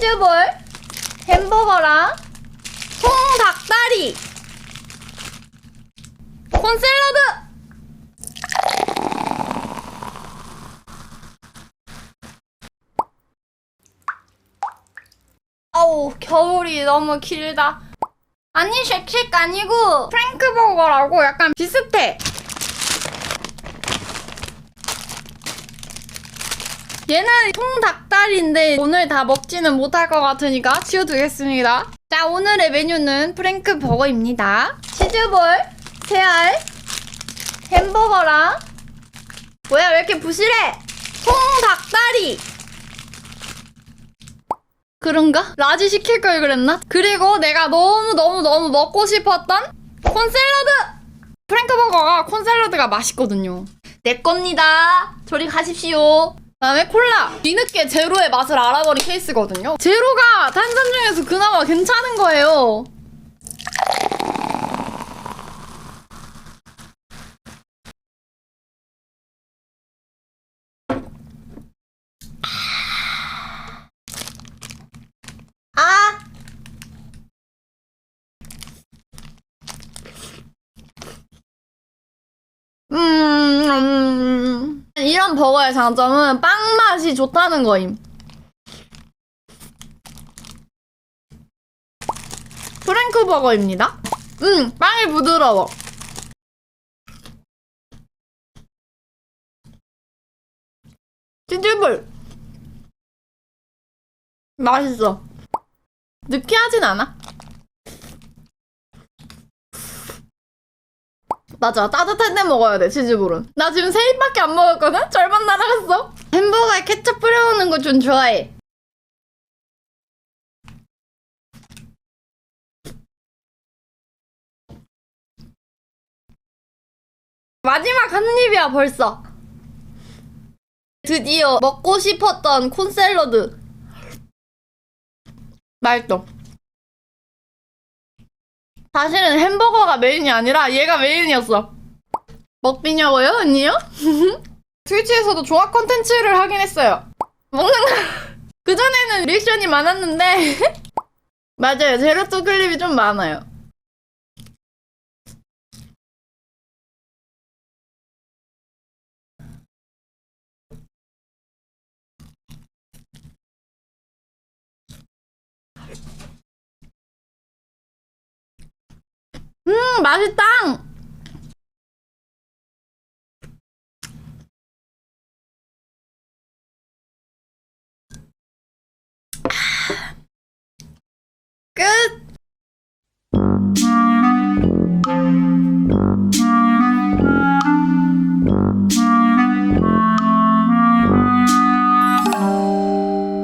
치즈볼, 햄버거랑 통닭다리, 콘샐러드. 아우 겨울이 너무 길다. 아니 쉑쉑 아니고 프랭크버거라고 약간 비슷해. 얘는 통닭다리인데 오늘 다 먹지는 못할 것 같으니까 치워두겠습니다. 자 오늘의 메뉴는 프랭크 버거입니다. 치즈볼, 새알, 햄버거랑 뭐야 왜 이렇게 부실해? 통닭다리 그런가? 라지 시킬 걸 그랬나? 그리고 내가 너무너무너무 먹고 싶었던 콘샐러드! 프랭크버거가 콘샐러드가 맛있거든요. 내 겁니다. 저리 가십시오. 그다음에 콜라. 뒤늦게 제로의 맛을 알아버린 케이스거든요. 제로가 탄산 중에서 그나마 괜찮은 거예요. 아! 음, 음, 이런 버거의 장점은 빵 맛이 좋다는 거임. 프랭크 버거입니다. 음, 빵이 부드러워. 치즈볼. 맛있어. 느끼하진 않아. 맞아. 따뜻할 때 먹어야 돼 치즈볼은. 나 지금 세 입밖에 안 먹었거든? 절반 날아갔어. 햄버거에 케첩 뿌려 먹는 거 좀 좋아해. 마지막 한 입이야 벌써. 드디어 먹고 싶었던 콘 샐러드. 맛있어 사실은 햄버거가 메인이 아니라 얘가 메인이었어. 먹비냐고요, 언니요? 트위치에서도 종합 컨텐츠를 하긴 했어요. 먹는 거. 그전에는 리액션이 많았는데. 맞아요. 제로또 클립이 좀 많아요. 음, 맛있다!